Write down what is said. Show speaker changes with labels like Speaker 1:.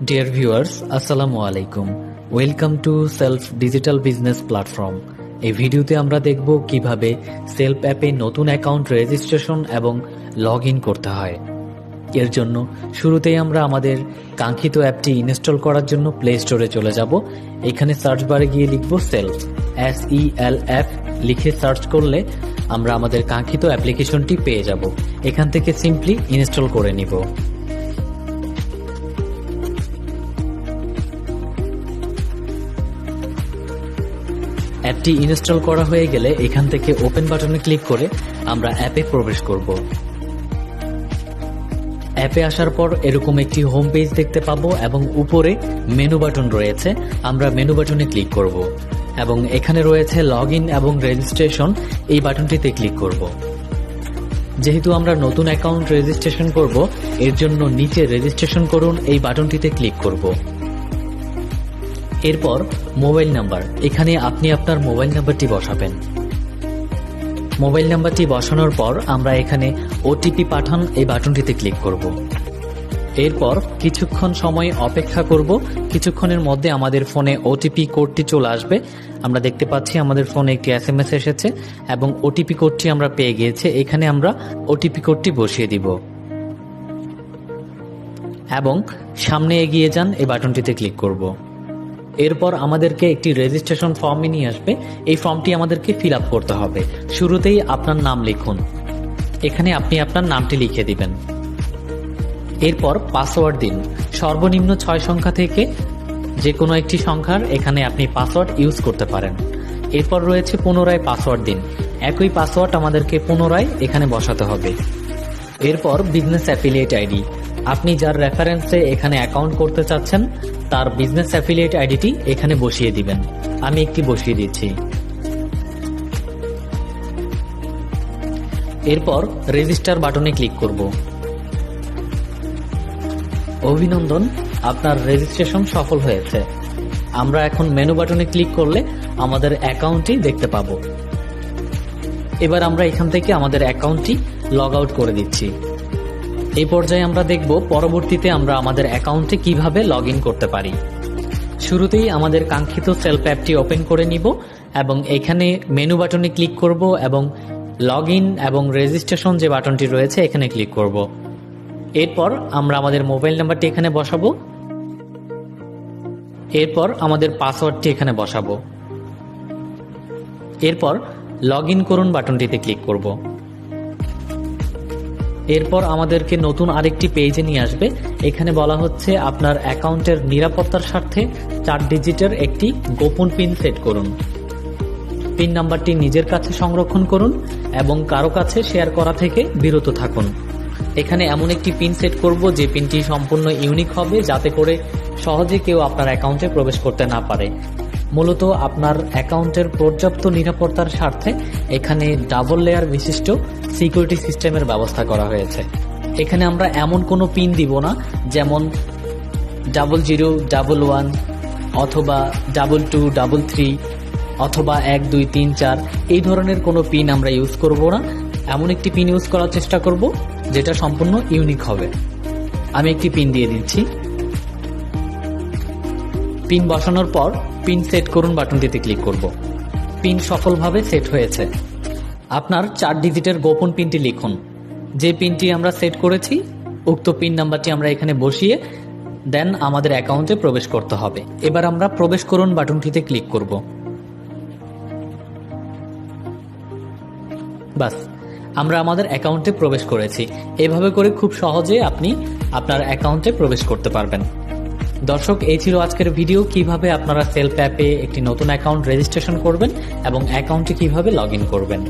Speaker 1: Deer viewers আসসালামু আলাইকুম welcome to Self digital business platform এই ভিডিওতে আমরা দেখব কীভাবে সেলফ অ্যাপে নতুন অ্যাকাউন্ট রেজিস্ট্রেশন এবং লগ করতে হয়। এর জন্য শুরুতেই আমরা আমাদের কাঙ্ক্ষিত অ্যাপটি ইনস্টল করার জন্য প্লে স্টোরে চলে যাব। এখানে সার্চ বারে গিয়ে লিখব Self S E L F লিখে সার্চ করলে আমরা আমাদের কাঙ্ক্ষিত অ্যাপ্লিকেশনটি পেয়ে যাব। এখান থেকে সিম্পলি ইনস্টল করে নিব। অ্যাপটি ইনস্টল করা হয়ে গেলে এখান থেকে ওপেন বাটনে ক্লিক করে আমরা অ্যাপে প্রবেশ করব। অ্যাপে আসার পর এরকম একটি হোম পেজ দেখতে পাবো এবং উপরে মেনু বাটন রয়েছে, আমরা মেনু বাটনে ক্লিক করব এবং এখানে রয়েছে লগ ইন এবং রেজিস্ট্রেশন, এই বাটনটিতে ক্লিক করব। যেহেতু আমরা নতুন অ্যাকাউন্ট রেজিস্ট্রেশন করব, এর জন্য নিচে রেজিস্ট্রেশন করুন, এই বাটনটিতে ক্লিক করব। এরপর মোবাইল নাম্বার। এখানে আপনি আপনার মোবাইল নাম্বারটি বসাবেন। মোবাইল নাম্বারটি বসানোর পর আমরা এখানে ওটিপি পাঠান এই বাটনটিতে ক্লিক করব। এরপর কিছুক্ষণ সময় অপেক্ষা করব। কিছুক্ষণের মধ্যে আমাদের ফোনে ওটিপি কোডটি চলে আসবে। আমরা দেখতে পাচ্ছি আমাদের ফোনে একটি এস এম এস এসেছে এবং ওটিপি কোডটি আমরা পেয়ে গিয়েছে। এখানে আমরা ওটিপি কোডটি বসিয়ে দিব। এবং সামনে এগিয়ে যান, এই বাটনটিতে ক্লিক করব। এরপর আমাদেরকে একটি রেজিস্ট্রেশন ফর্মে নিয়ে আসবে। এই ফর্মটি আমাদেরকে ফিল আপ করতে হবে। শুরুতেই আপনার নাম লিখুন। এখানে আপনি আপনার নামটি লিখে দিবেন। এরপর পাসওয়ার্ড দিন। সর্বনিম্ন ছয় সংখ্যা থেকে যে কোনো একটি সংখ্যার এখানে আপনি পাসওয়ার্ড ইউজ করতে পারেন। এরপর রয়েছে পুনরায় পাসওয়ার্ড দিন। একই পাসওয়ার্ড আমাদেরকে পুনরায় এখানে বসাতে হবে। এরপর বিজনেস অ্যাফিলিয়েট আইডি আপনি যার রেফারেন্সে এখানে অ্যাকাউন্ট করতে চাচ্ছেন তার বিজনেস অ্যাফিলিয়েট আইডিটি এখানে বসিয়ে দিবেন। আমি একটি বসিয়ে দিচ্ছি। এরপর রেজিস্টার বাটনে ক্লিক করব। অভিনন্দন, আপনার রেজিস্ট্রেশন সফল হয়েছে। আমরা এখন মেনু বাটনে ক্লিক করলে আমাদের অ্যাকাউন্টটি দেখতে পাবো। এবার আমরা এখান থেকে আমাদের অ্যাকাউন্টটি লগ আউট করে দিচ্ছি। এই পর্যায়ে আমরা দেখব পরবর্তীতে আমরা আমাদের অ্যাকাউন্টে কীভাবে লগ করতে পারি। শুরুতেই আমাদের কাঙ্ক্ষিত সেলফ অ্যাপটি ওপেন করে নিব এবং এখানে মেনু বাটনে ক্লিক করব এবং লগ এবং রেজিস্ট্রেশন যে বাটনটি রয়েছে এখানে ক্লিক করব। এরপর আমরা আমাদের মোবাইল নাম্বারটি এখানে বসাবো। এরপর আমাদের পাসওয়ার্ডটি এখানে বসাবো। এরপর লগ করুন বাটনটিতে ক্লিক করব। এরপর আমাদেরকে নতুন আরেকটি পেজে নিয়ে আসবে। এখানে বলা হচ্ছে আপনার অ্যাকাউন্টের নিরাপত্তার স্বার্থে চার ডিজিটের একটি গোপন পিন সেট করুন। পিন নাম্বারটি নিজের কাছে সংরক্ষণ করুন এবং কারও কাছে শেয়ার করা থেকে বিরত থাকুন। এখানে এমন একটি পিন সেট করব যে পিনটি সম্পূর্ণ ইউনিক হবে, যাতে করে সহজে কেউ আপনার অ্যাকাউন্টে প্রবেশ করতে না পারে। মূলত আপনার অ্যাকাউন্টের পর্যাপ্ত নিরাপত্তার স্বার্থে এখানে ডাবল লেয়ার বিশিষ্ট সিকিউরিটি সিস্টেমের ব্যবস্থা করা হয়েছে। এখানে আমরা এমন কোনো পিন দিব না, যেমন ডাবল জিরো, ডাবল ওয়ান, অথবা ডাবল টু, ডাবল থ্রি, অথবা এক, দুই, তিন, চার, এই ধরনের কোনো পিন আমরা ইউজ করব না। এমন একটি পিন ইউজ করার চেষ্টা করব, যেটা সম্পূর্ণ ইউনিক হবে। আমি একটি পিন দিয়ে দিচ্ছি। পিন বসানোর পর পিন সেট করুন বাটনটিতে ক্লিক করব। পিন সফলভাবে সেট হয়েছে। আপনার চার ডিজিটের গোপন পিনটি লিখুন। যে পিনটি আমরা সেট করেছি, উক্ত পিন নাম্বারটি আমরা এখানে বসিয়ে দেন আমাদের অ্যাকাউন্টে প্রবেশ করতে হবে। এবার আমরা প্রবেশ করুন বাটনটিতে ক্লিক করব। বাস, আমরা আমাদের অ্যাকাউন্টে প্রবেশ করেছি। এভাবে করে খুব সহজে আপনি আপনার অ্যাকাউন্টে প্রবেশ করতে পারবেন। দর্শক, এই ছিল আজকের ভিডিও। কীভাবে আপনারা সেলফ অ্যাপে একটি নতুন অ্যাকাউন্ট রেজিস্ট্রেশন করবেন এবং অ্যাকাউন্টে কীভাবে লগ করবেন?